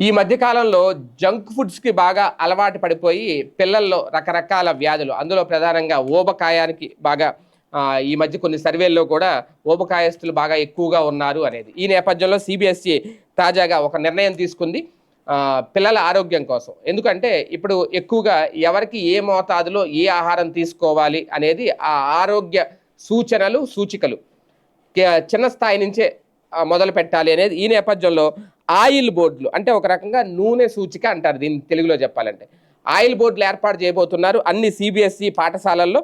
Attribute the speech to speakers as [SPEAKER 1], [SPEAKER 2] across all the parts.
[SPEAKER 1] ఈ మధ్యకాలంలో జంక్ ఫుడ్స్కి బాగా అలవాటు పడిపోయి పిల్లల్లో రకరకాల వ్యాధులు. అందులో ప్రధానంగా ఓబకాయానికి బాగా ఈ మధ్య కొన్ని సర్వేల్లో కూడా ఓబకాయస్తులు బాగా ఎక్కువగా ఉన్నారు అనేది. ఈ నేపథ్యంలో సిబిఎస్ఈ తాజాగా ఒక నిర్ణయం తీసుకుంది పిల్లల ఆరోగ్యం కోసం. ఎందుకంటే ఇప్పుడు ఎక్కువగా ఎవరికి ఏ మోతాదులో ఏ ఆహారం తీసుకోవాలి అనేది ఆ ఆరోగ్య సూచనలు సూచికలు చిన్న స్థాయి నుంచే మొదలు పెట్టాలి అనేది ఈ నేపథ్యంలో ఆయిల్ బోర్డులు అంటే ఒక రకంగా నూనె సూచిక అంటారు దీన్ని తెలుగులో చెప్పాలంటే. ఆయిల్ బోర్డులు ఏర్పాటు చేయబోతున్నారు అన్ని సిబిఎస్ఈ పాఠశాలల్లో.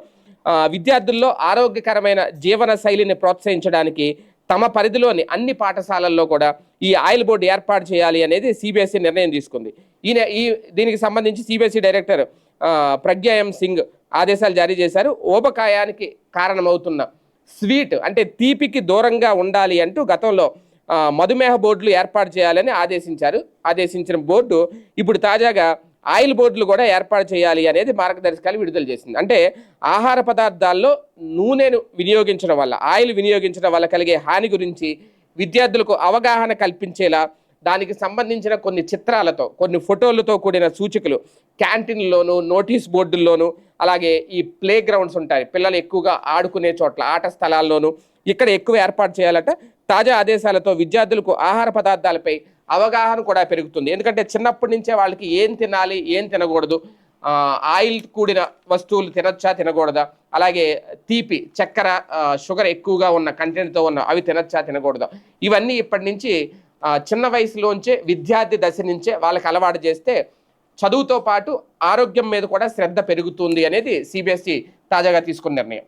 [SPEAKER 1] విద్యార్థుల్లో ఆరోగ్యకరమైన జీవన శైలిని ప్రోత్సహించడానికి తమ పరిధిలోని అన్ని పాఠశాలల్లో కూడా ఈ ఆయిల్ బోర్డు ఏర్పాటు చేయాలి అనేది సిబిఎస్ఈ నిర్ణయం తీసుకుంది. ఈ ఈ దీనికి సంబంధించి సిబిఎస్ఈ డైరెక్టర్ ప్రజ్ఞాయం సింగ్ ఆదేశాలు జారీ చేశారు. ఓబకాయానికి కారణమవుతున్న స్వీట్ అంటే తీపికి దూరంగా ఉండాలి అంటూ గతంలో మధుమేహ బోర్డులు ఏర్పాటు చేయాలని ఆదేశించారు. ఆదేశించిన బోర్డు ఇప్పుడు తాజాగా ఆయిల్ బోర్డులు కూడా ఏర్పాటు చేయాలి అనేది మార్గదర్శకాలు విడుదల చేసింది. అంటే ఆహార పదార్థాల్లో నూనెను వినియోగించడం వల్ల ఆయిల్ వినియోగించడం వల్ల కలిగే హాని గురించి విద్యార్థులకు అవగాహన కల్పించేలా దానికి సంబంధించిన కొన్ని చిత్రాలతో కొన్ని ఫోటోలతో కూడిన సూచికలు క్యాంటీన్లోను నోటీస్ బోర్డుల్లోనూ అలాగే ఈ ప్లే గ్రౌండ్స్ ఉంటాయి. పిల్లలు ఎక్కువగా ఆడుకునే చోట్ల ఆట స్థలాల్లోనూ ఇక్కడ ఎక్కువ ఏర్పాటు చేయాలట తాజా ఆదేశాలతో విద్యార్థులకు ఆహార పదార్థాలపై అవగాహన కూడా పెరుగుతుంది. ఎందుకంటే చిన్నప్పటి నుంచే వాళ్ళకి ఏం తినాలి ఏం తినకూడదు ఆయిల్ కూడిన వస్తువులు తినచ్చా తినకూడదా? అలాగే తీపి చక్కెర షుగర్ ఎక్కువగా ఉన్న కంటెంట్తో ఉన్న అవి తినొచ్చా తినకూడదా? ఇవన్నీ ఇప్పటి నుంచి చిన్న వయసులోంచే విద్యార్థి దశ నుంచే వాళ్ళకి అలవాటు చేస్తే చదువుతో పాటు ఆరోగ్యం మీద కూడా శ్రద్ధ పెరుగుతుంది అనేది సిబిఎస్ఈ తాజాగా తీసుకున్న నిర్ణయం.